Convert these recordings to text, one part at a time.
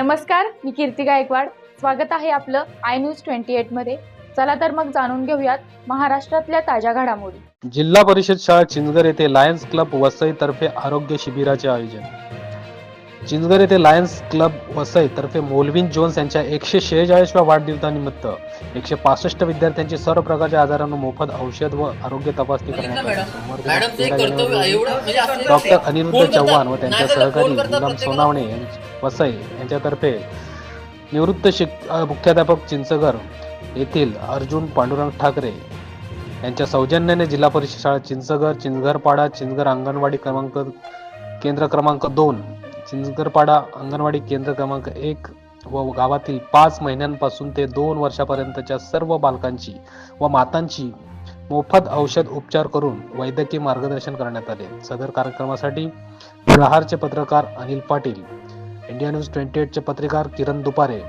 नमस्कार मी कीर्ती गायकवाड. स्वागत आहे आपलं आय न्यूज ट्वेंटी एटमध्ये. चला तर मग जाणून घेऊयात महाराष्ट्रातल्या ताज्या घडामोडी. जिल्हा परिषद शाळा चिंचगर येथे लायन्स क्लब वसई तर्फे आरोग्य शिबिराचे आयोजन. चिंचगर येथे लायन्स क्लब वसई तर्फे मोलविन जोन्स यांच्या एकशे शेहेचाळीसव्या वाढदिवसानिमित्त एकशे पासष्ट विद्यार्थ्यांची सर्व प्रकारच्या आजारांना मोफत औषध व आरोग्य तपासणी करण्यात म्हणजे डॉक्टर अनिरुद्ध. चव्हाण व त्यांच्या सहकारी प्रत्येकाला. सोनावणे वसई यांच्यातर्फे निवृत्त शिक मुख्याध्यापक चिंचगर येथील अर्जुन पांडुरंग ठाकरे यांच्या सौजन्याने जिल्हा परिषद शाळा चिंचगर चिंचगरपाडा चिंचगर अंगणवाडी क्रमांक केंद्र क्रमांक दोन चिंचगरपाडा अंगणवाडी केंद्र क्रमांक एक व गावातील पाच महिन्यांपासून ते दोन वर्षापर्यंतच्या सर्व बालकांची व मातांची मोफत औषध उपचार करून वैद्यकीय मार्गदर्शन करण्यात आले. सदर कार्यक्रमासाठी प्रहारचे पत्रकार Anil Patil India news twenty एटचे पत्रकार किरण दुपारे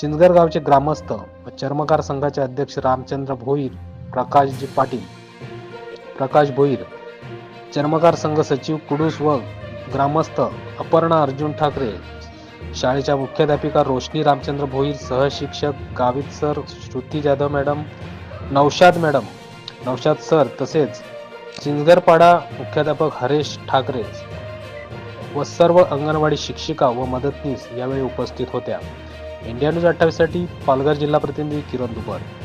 चिंचगर गावचे ग्रामस्थ व चर्मकार संघाचे अध्यक्ष रामचंद्र भोईर प्रकाशजी पाटील प्रकाश भोईर चर्मकार संघ सचिव कुडूस व ग्रामस्थ अपर्णा अर्जुन ठाकरे शाळेच्या मुख्याध्यापिका Roshni Ramchandra Bhoir सहशिक्षक Gavit sir Shruti Jadhav madam Naushad madam Naushad sir तसेच चिंचगरपाडा मुख्याध्यापक हरेश ठाकरे व सर्व अंगणवाडी शिक्षिका व मदतनीस यावेळी उपस्थित होत्या. इंडिया न्यूज अठ्ठावीससाठी पालघर जिल्हा प्रतिनिधी किरण दुपारे